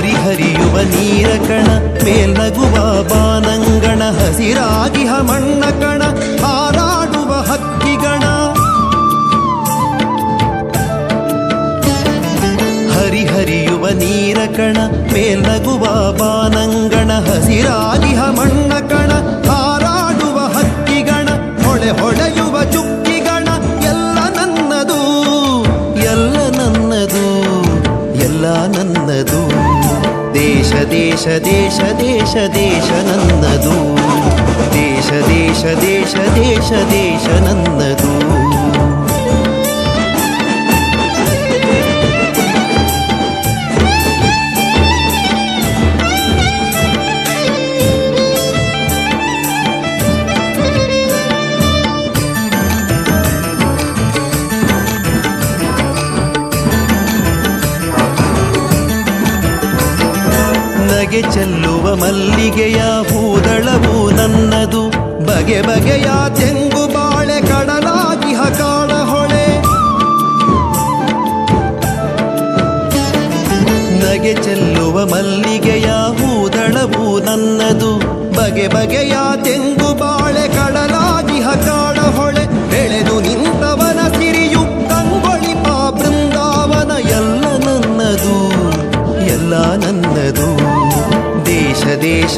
ಹರಿಹರಿಯುವ ನೀರ ಕಣ ಮೇಲ್ನಗುವ ಬಾನಂಗಣ ಹಸಿರಾಗಿಹ ಮಣ್ಣ ಕಣ ಹಾರಾಡುವ ಹಕ್ಕಿಗಣ ಹರಿಹರಿಯುವ ನೀರ ಕಣ ಮೇಲ್ನಗುವ ಬಾನಂಗಣ ಹಸಿರಾಗಿಹ ಮಣ್ಣ ಕಣ ದೇಶ ದೇಶ ದೇಶ ದೇಶ ದೇಶ ನನ್ನದು ದೇಶ ದೇಶ ದೇಶ ದೇಶ ದೇಶ ನನ್ನದು ನಗೆ ಚೆಲ್ಲುವ ಮಲ್ಲಿಗೆಯ ಹೂದಳವು ನನ್ನದು. ಬಗೆ ಬಗೆಯ ತೆಂಗು ಬಾಳೆ ಕಡಲಾಗಿ ಹಕಾಳ ಹೊಳೆ. ನಗೆ ಚೆಲ್ಲುವ ಮಲ್ಲಿಗೆಯ ಹೂದಳವು ನನ್ನದು. ಬಗೆ ಬಗೆಯ ತೆಂಗು ಬಾಳೆ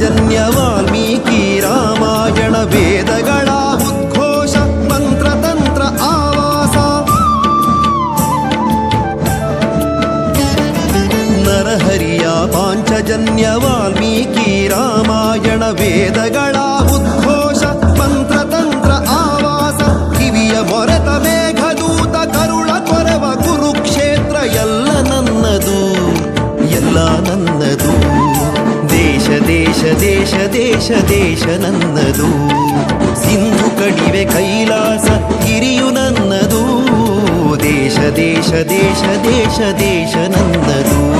ಪಾಂಚಜನ್ಯ ವಾಲ್ಮೀಕಿ ರಾಮಾಯಣ ವೇದಗಳ ಉದ್ಘೋಷ ಮಂತ್ರತಂತ್ರ ಆವಾಸ. ನರಹರಿಯ ಪಾಂಚಜನ್ಯ ವಾಲ್ಮೀಕಿ ರಾಮಾಯಣ ವೇದಗಳ ದೇಶ ದೇಶ ದೇಶ ದೇಶ ನಂದದು ನನ್ನದು. ಸಿಂಧು ಕಣಿವೆ ಕೈಲಾಸ ಗಿರಿಯು ನನ್ನದು. ದೇಶ ದೇಶ ದೇಶ ದೇಶ ದೇಶ ನನ್ನದು.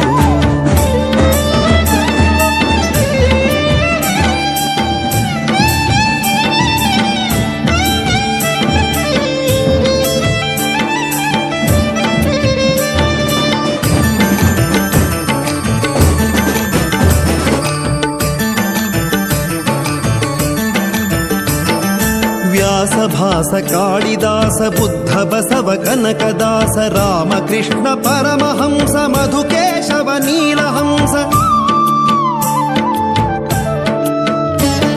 వ్యాಸ భాస కాళిదాస బుద్ధ బసవ కనకదాస రామకృష్ణ పరమహంస మధుకేశవ నీలహంస